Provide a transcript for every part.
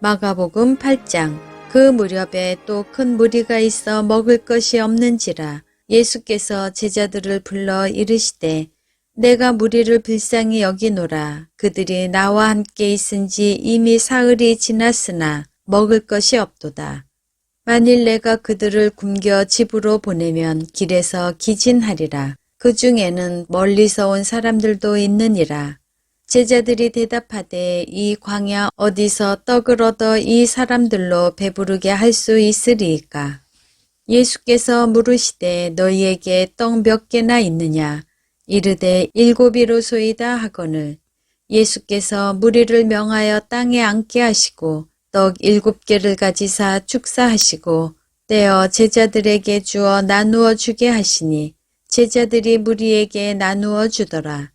마가복음 8장 그 무렵에 또 큰 무리가 있어 먹을 것이 없는지라 예수께서 제자들을 불러 이르시되 내가 무리를 불쌍히 여기노라 그들이 나와 함께 있은지 이미 사흘이 지났으나 먹을 것이 없도다. 만일 내가 그들을 굶겨 집으로 보내면 길에서 기진하리라. 그 중에는 멀리서 온 사람들도 있느니라. 제자들이 대답하되 이 광야 어디서 떡을 얻어 이 사람들로 배부르게 할 수 있으리이까? 예수께서 물으시되 너희에게 떡 몇 개나 있느냐? 이르되 일곱이로소이다 하거늘 예수께서 무리를 명하여 땅에 앉게 하시고 떡 일곱 개를 가지사 축사하시고 떼어 제자들에게 주어 나누어 주게 하시니 제자들이 무리에게 나누어 주더라.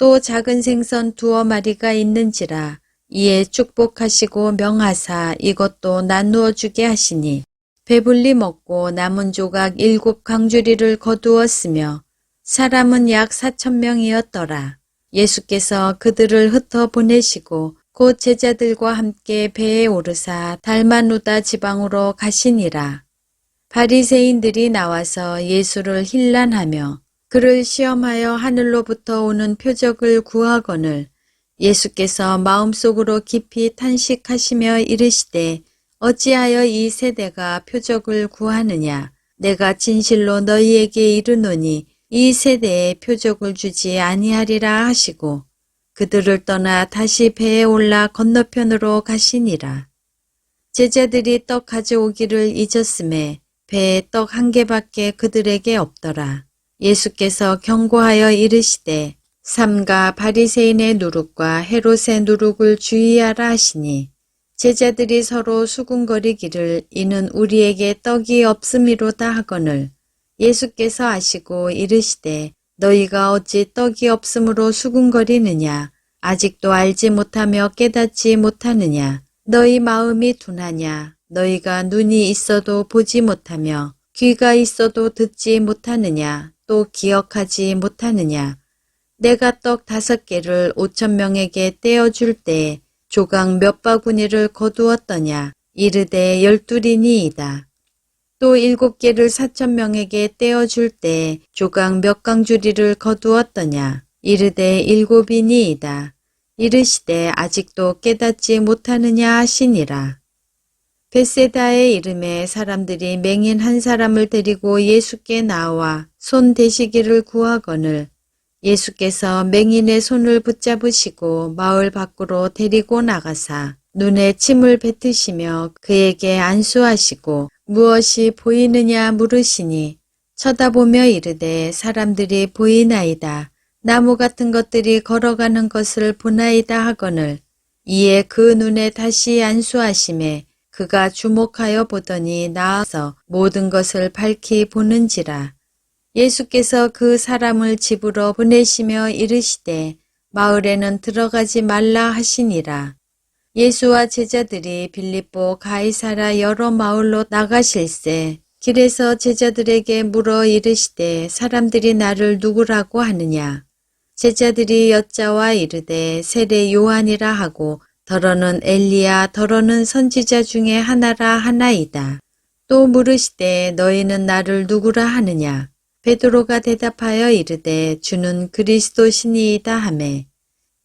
또 작은 생선 두어 마리가 있는지라 이에 축복하시고 명하사 이것도 나누어 주게 하시니 배불리 먹고 남은 조각 일곱 강주리를 거두었으며 사람은 약 사천 명이었더라. 예수께서 그들을 흩어 보내시고 곧 제자들과 함께 배에 오르사 달마누다 지방으로 가시니라. 바리새인들이 나와서 예수를 힐난하며 그를 시험하여 하늘로부터 오는 표적을 구하거늘 예수께서 마음속으로 깊이 탄식하시며 이르시되 어찌하여 이 세대가 표적을 구하느냐 내가 진실로 너희에게 이르노니 이 세대에 표적을 주지 아니하리라 하시고 그들을 떠나 다시 배에 올라 건너편으로 가시니라. 제자들이 떡 가져오기를 잊었음에 배에 떡 한 개밖에 그들에게 없더라. 예수께서 경고하여 이르시되 삼가 바리새인의 누룩과 헤롯의 누룩을 주의하라 하시니 제자들이 서로 수군거리기를 이는 우리에게 떡이 없음이로다 하거늘. 예수께서 아시고 이르시되 너희가 어찌 떡이 없음으로 수군거리느냐? 아직도 알지 못하며 깨닫지 못하느냐? 너희 마음이 둔하냐? 너희가 눈이 있어도 보지 못하며 귀가 있어도 듣지 못하느냐 또 기억하지 못하느냐 내가 떡 다섯 개를 오천 명에게 떼어줄 때 조각 몇 바구니를 거두었더냐 이르되 열둘이니이다. 또 일곱 개를 사천 명에게 떼어줄 때 조각 몇 강주리를 거두었더냐 이르되 일곱이니이다. 이르시되 아직도 깨닫지 못하느냐 하시니라. 베세다의 이름에 사람들이 맹인 한 사람을 데리고 예수께 나와 손 대시기를 구하거늘 예수께서 맹인의 손을 붙잡으시고 마을 밖으로 데리고 나가사 눈에 침을 뱉으시며 그에게 안수하시고 무엇이 보이느냐 물으시니 쳐다보며 이르되 사람들이 보이나이다. 나무 같은 것들이 걸어가는 것을 보나이다 하거늘 이에 그 눈에 다시 안수하심에 그가 주목하여 보더니 나아서 모든 것을 밝히 보는지라 예수께서 그 사람을 집으로 보내시며 이르시되 마을에는 들어가지 말라 하시니라. 예수와 제자들이 빌립보 가이사라 여러 마을로 나가실세 길에서 제자들에게 물어 이르시되 사람들이 나를 누구라고 하느냐. 제자들이 여자와 이르되 세례 요한이라 하고 더러는 엘리야 더러는 선지자 중에 하나라 하나이다. 또 물으시되 너희는 나를 누구라 하느냐. 베드로가 대답하여 이르되 주는 그리스도시니이다 하매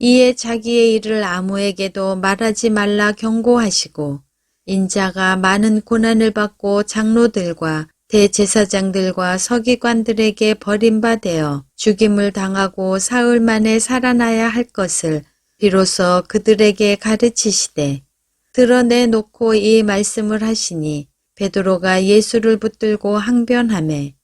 이에 자기의 일을 아무에게도 말하지 말라 경고하시고 인자가 많은 고난을 받고 장로들과 대제사장들과 서기관들에게 버림받아 죽임을 당하고 사흘 만에 살아나야 할 것을 비로소 그들에게 가르치시되 드러내 놓고 이 말씀을 하시니 베드로가 예수를 붙들고 항변하매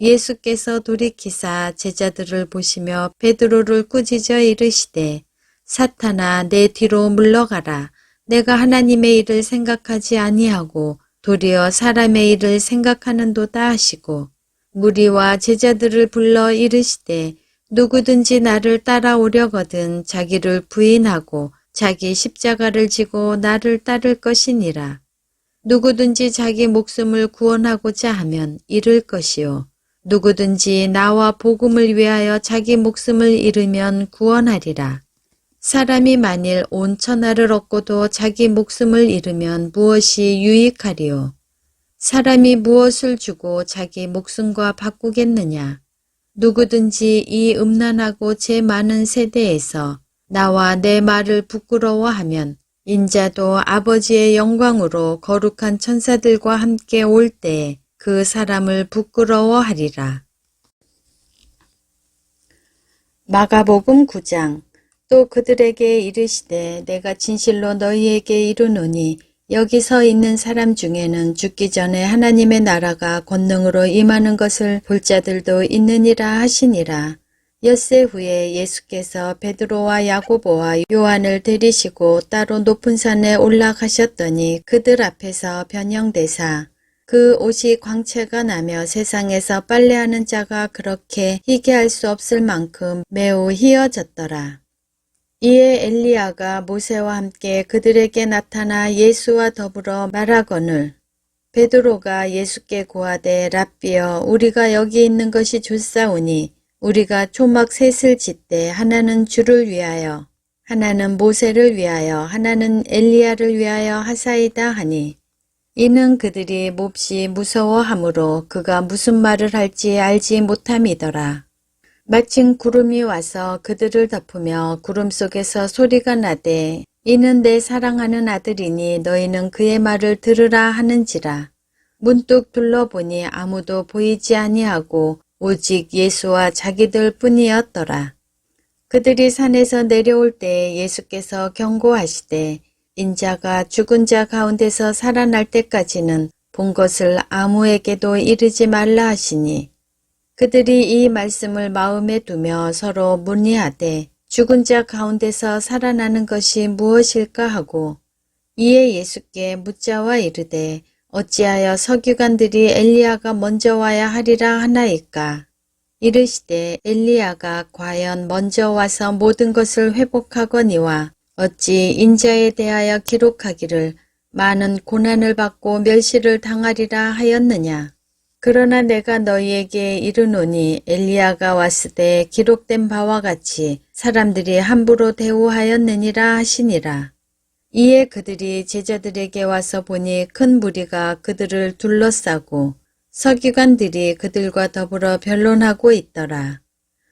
예수께서 돌이키사 제자들을 보시며 베드로를 꾸짖어 이르시되 사탄아 내 뒤로 물러가라. 내가 하나님의 일을 생각하지 아니하고 도리어 사람의 일을 생각하는도다 하시고 무리와 제자들을 불러 이르시되 누구든지 나를 따라오려거든 자기를 부인하고 자기 십자가를 지고 나를 따를 것이니라. 누구든지 자기 목숨을 구원하고자 하면 잃을 것이요. 누구든지 나와 복음을 위하여 자기 목숨을 잃으면 구원하리라. 사람이 만일 온 천하를 얻고도 자기 목숨을 잃으면 무엇이 유익하리요? 사람이 무엇을 주고 자기 목숨과 바꾸겠느냐? 누구든지 이 음란하고 제 많은 세대에서 나와 내 말을 부끄러워하면 인자도 아버지의 영광으로 거룩한 천사들과 함께 올 때에 그 사람을 부끄러워하리라. 마가복음 9장 또 그들에게 이르시되 내가 진실로 너희에게 이르노니 여기 서 있는 사람 중에는 죽기 전에 하나님의 나라가 권능으로 임하는 것을 볼 자들도 있느니라 하시니라. 엿새 후에 예수께서 베드로와 야고보와 요한을 데리시고 따로 높은 산에 올라가셨더니 그들 앞에서 변형되사 그 옷이 광채가 나며 세상에서 빨래하는 자가 그렇게 희게 할 수 없을 만큼 매우 희어졌더라. 이에 엘리야가 모세와 함께 그들에게 나타나 예수와 더불어 말하거늘 베드로가 예수께 고하되 랍비여 우리가 여기 있는 것이 좋사오니 우리가 초막 셋을 짓되 하나는 주를 위하여 하나는 모세를 위하여 하나는 엘리야를 위하여 하사이다 하니 이는 그들이 몹시 무서워하므로 그가 무슨 말을 할지 알지 못함이더라. 마침 구름이 와서 그들을 덮으며 구름 속에서 소리가 나되 이는 내 사랑하는 아들이니 너희는 그의 말을 들으라 하는지라. 문득 둘러보니 아무도 보이지 아니하고 오직 예수와 자기들 뿐이었더라. 그들이 산에서 내려올 때 예수께서 경고하시되 인자가 죽은 자 가운데서 살아날 때까지는 본 것을 아무에게도 이르지 말라 하시니 그들이 이 말씀을 마음에 두며 서로 문의하되 죽은 자 가운데서 살아나는 것이 무엇일까 하고 이에 예수께 묻자와 이르되 어찌하여 서기관들이 엘리야가 먼저 와야 하리라 하나이까 이르시되 엘리야가 과연 먼저 와서 모든 것을 회복하거니와 어찌 인자에 대하여 기록하기를 많은 고난을 받고 멸시를 당하리라 하였느냐. 그러나 내가 너희에게 이르노니 엘리야가 왔을 때 기록된 바와 같이 사람들이 함부로 대우하였느니라 하시니라. 이에 그들이 제자들에게 와서 보니 큰 무리가 그들을 둘러싸고 서기관들이 그들과 더불어 변론하고 있더라.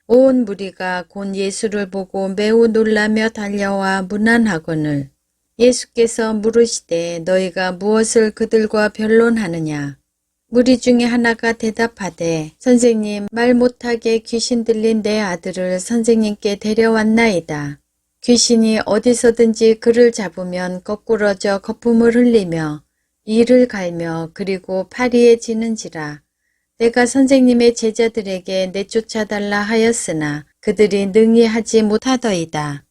온 무리가 곧 예수를 보고 매우 놀라며 달려와 문안하거늘 예수께서 물으시되 너희가 무엇을 그들과 변론하느냐 무리 중에 하나가 대답하되 선생님 말 못하게 귀신 들린 내 아들을 선생님께 데려왔나이다. 귀신이 어디서든지 그를 잡으면 거꾸러져 거품을 흘리며 이를 갈며 그리고 파리에 지는지라 내가 선생님의 제자들에게 내쫓아달라 하였으나 그들이 능히 하지 못하더이다.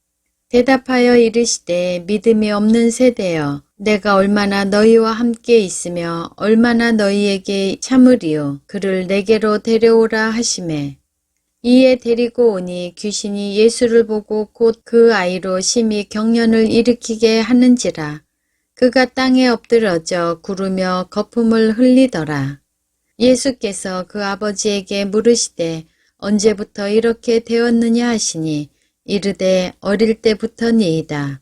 대답하여 이르시되 믿음이 없는 세대여 내가 얼마나 너희와 함께 있으며 얼마나 너희에게 참으리요 그를 내게로 데려오라 하심에 이에 데리고 오니 귀신이 예수를 보고 곧 그 아이로 심히 경련을 일으키게 하는지라 그가 땅에 엎드러져 구르며 거품을 흘리더라. 예수께서 그 아버지에게 물으시되 언제부터 이렇게 되었느냐 하시니 이르되 어릴 때부터니이다.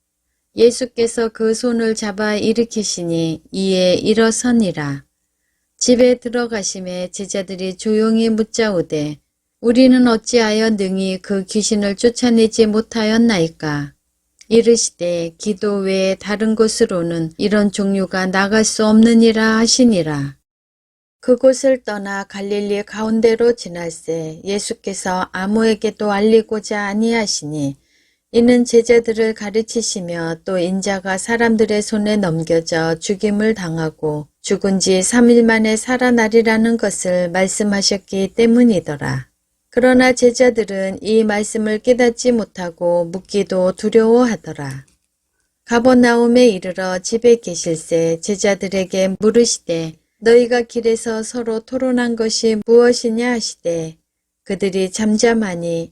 예수께서 그 손을 잡아 일으키시니 이에 일어서니라. 집에 들어가심에 제자들이 조용히 묻자오되 우리는 어찌하여 능히 그 귀신을 쫓아내지 못하였나이까. 이르시되 기도 외에 다른 곳으로는 이런 종류가 나갈 수 없느니라 하시니라. 그곳을 떠나 갈릴리 가운데로 지날새 예수께서 아무에게도 알리고자 아니하시니 이는 제자들을 가르치시며 또 인자가 사람들의 손에 넘겨져 죽임을 당하고 죽은 지 3일 만에 살아나리라는 것을 말씀하셨기 때문이더라. 그러나 제자들은 이 말씀을 깨닫지 못하고 묻기도 두려워하더라. 가버나움에 이르러 집에 계실새 제자들에게 물으시되 너희가 길에서 서로 토론한 것이 무엇이냐 하시되 그들이 잠잠하니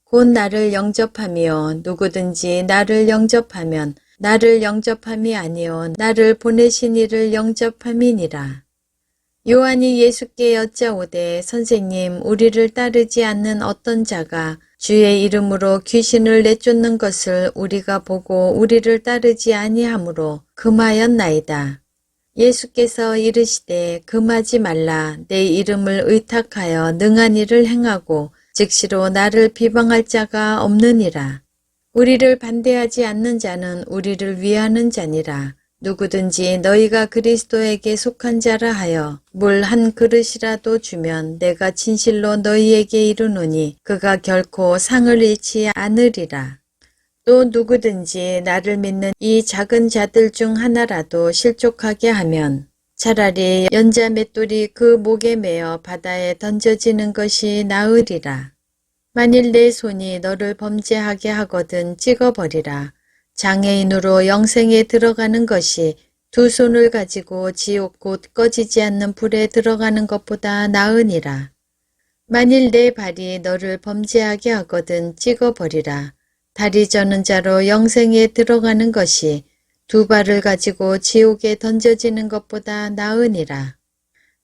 곧 나를 영접하며 누구든지 나를 영접하면 나를 영접함이 아니요 나를 보내신 이를 영접함이니라. 요한이 예수께 여짜오되 선생님 우리를 따르지 않는 어떤 자가 주의 이름으로 귀신을 내쫓는 것을 우리가 보고 우리를 따르지 아니하므로 금하였나이다. 예수께서 이르시되 금하지 말라 내 이름을 의탁하여 능한 일을 행하고 즉시로 나를 비방할 자가 없느니라. 우리를 반대하지 않는 자는 우리를 위하는 자니라. 누구든지 너희가 그리스도에게 속한 자라 하여 물 한 그릇이라도 주면 내가 진실로 너희에게 이르노니 그가 결코 상을 잃지 않으리라. 또 누구든지 나를 믿는 이 작은 자들 중 하나라도 실족하게 하면 차라리 연자 맷돌이 그 목에 매어 바다에 던져지는 것이 나으리라. 만일 내 손이 너를 범죄하게 하거든 찍어버리라. 장애인으로 영생에 들어가는 것이 두 손을 가지고 지옥 곧 꺼지지 않는 불에 들어가는 것보다 나으니라. 만일 내 발이 너를 범죄하게 하거든 찍어버리라. 다리 저는 자로 영생에 들어가는 것이 두 발을 가지고 지옥에 던져지는 것보다 나으니라.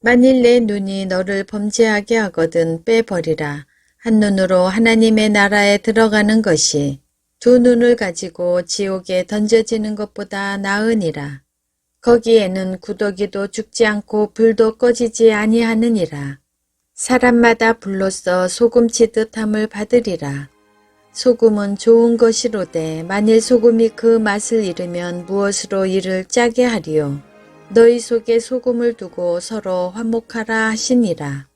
만일 내 눈이 너를 범죄하게 하거든 빼버리라. 한 눈으로 하나님의 나라에 들어가는 것이 두 눈을 가지고 지옥에 던져지는 것보다 나으니라. 거기에는 구더기도 죽지 않고 불도 꺼지지 아니하느니라. 사람마다 불로써 소금치듯 함을 받으리라. 소금은 좋은 것이로되 만일 소금이 그 맛을 잃으면 무엇으로 이를 짜게 하리요. 너희 속에 소금을 두고 서로 화목하라 하시니라.